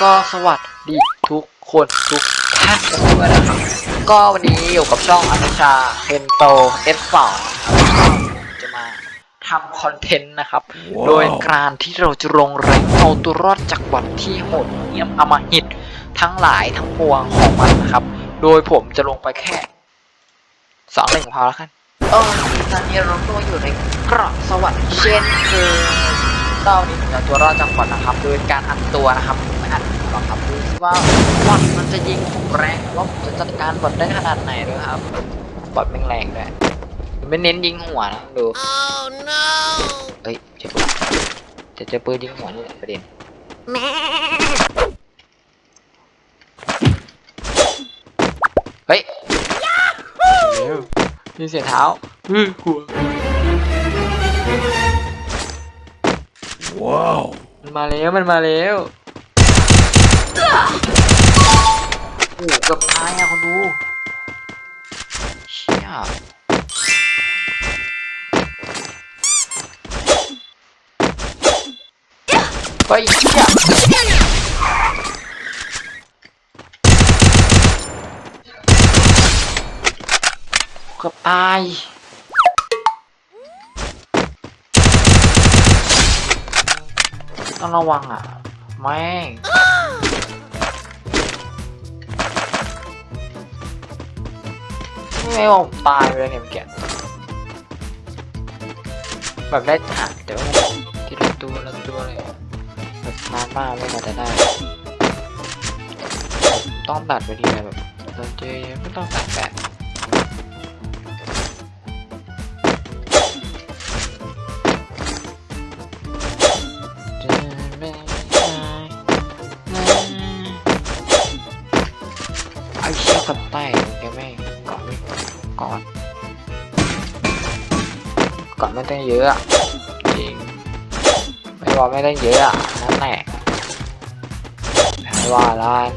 ก็สวัสดีทุกคนทุกท่านกันด้วยนะครับ ก็วันนี้อยู่กับช่องอนุชาเคนโต S2 นะครับจะมาทำคอนเทนต์นะครับ โดยการที่เราจะลงแรงเอาตัวรอดจากบอทที่โหดเยี่ยมอำมหิตทั้งหลายทั้งปวงของมันนะครับ โดยผมจะลงไปแค่สองหนึ่งพอแล้วกันเออตอนนี้เราตัวอยู่ในเกราะสวรรค์เช่นเคยตอนนี้ผมจะเอาตัวรอดจากบอทนะครับโดยการอัดตัวนะครับ ไม่อัดหรอกครับดูสิว่าบอทมันจะยิงผมแรงหรือว่าผมจะจัดการบอทได้ขนาดไหนด้วยครับบอทแม่งแรงด้วยไม่เน้นยิงหัวนะดู Oh no! เฮ้ยเจ็บจะเจอปืนยิงหัวนี่แหละประเด็นเฮ้ยเร็วมีเสียงเท้าฮือกลัวว้าวมันมาแล้วมันมาแล้ว โอ้โหเกือบตายอะคนดูเชี่ยเฮ้ยเชี่ยเกือบตายต้องระวังอะ แม่ง ไม่ว่าผมตายไปเลยเนี่ยเมื่อกี้แบบได้หาแต่ว่าทีละตัวละตัวเลยแบบนานมากไม่มาจะได้ ต้องตัดไปทีนะแบบตอนเจอไม่ต้องตัดแบบ ก่อนก่อนไม่ต้องเยอะจริงไม่ว่าไม่ต้องเยอะนั่นแหละไม่ว่าล้าน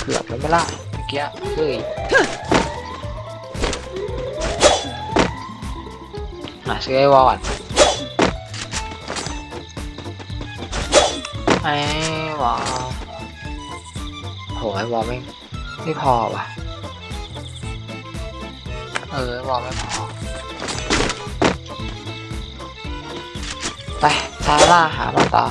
เกือบแล้วไม่ล่ะเมื่อกี้เฮ้ยอะซื้อไอ้วอลก่อนไอ้ วอลโหไอ้วอลไม่ไม่พอว่ะ เออไอ้วอลไม่พอ ไปตามล่าหามันต่อ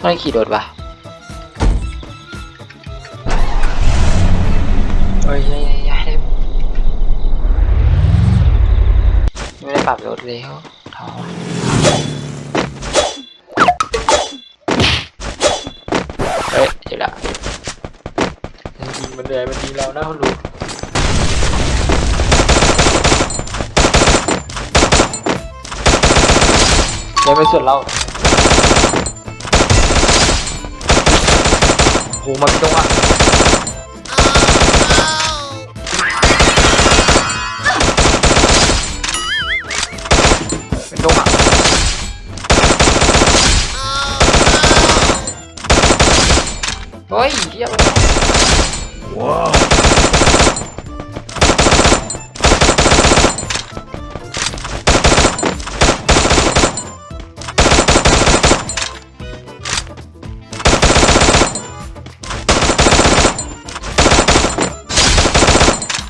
ไม่ขี่โดดปะเฮ้ยยายยายได้ไม่ได้ปรับรถเลย เขาท้อเฮ้ยเดี๋ยวละมันยิงมันเลยมันยิงเรานะเขารู้ยังไม่ส่วนเราโหมันเป็นจังหวะ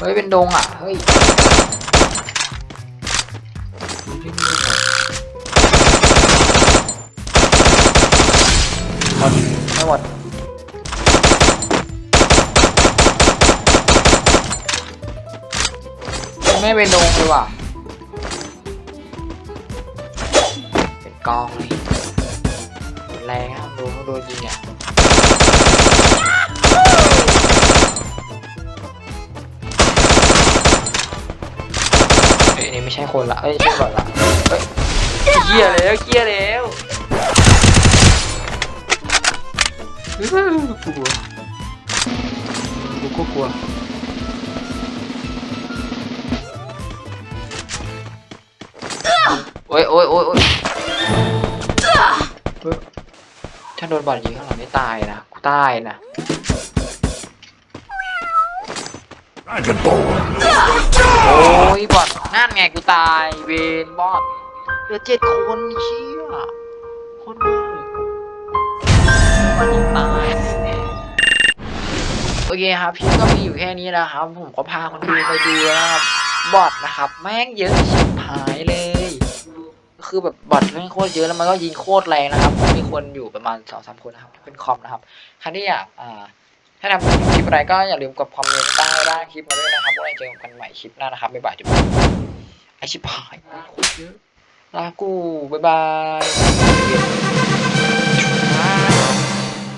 ฮ้ยเป็นดงอะ เฮ้ยหมดไม่หมดไม่เป็นดงเลยว่ะ เป็นกองเลยแรงอะดูเขาโดนยิงอะ ใช่คนละเอ้ยใช่ก่อนละเอ้ยเกียร์แล้วเกียร์แล้วอื้อกลัวกูก็กลัวโอ้ยโอ้ยโอ้ยโอ้ยถ้าโดนบอลยิงข้างหลังไม่ตายนะกูตายนะ Dragonborn. โอ้ นั่นไงกูตายเวนบอทเหลือเจ็ดคนเชี่ยคนนึงวันนี้ตายโอเคครับพี่ก็มีอยู่แค่นี้นะครับ ผมก็พาคนดูไปดูนะครับบอทนะครับ แม่งเยอะชิบหายเลย คือแบบบอทแม่งโคตรเยอะแล้วมันก็ยิงโคตรแรงนะครับมีคนอยู่ประมาณสองสามคนนะครับเป็นคอมนะครับใครที่อยากอ่าถ้าทำคลิปอะไรก็อย่าลืมกดคอมเมนต์ใต้ร่างคลิปมาด้วยนะครับว่าเราเจอกันใหม่คลิปหน้านะครับบ๊ายบายจุ๊บ ชิบหายเยอะลากู บ๊ายบาย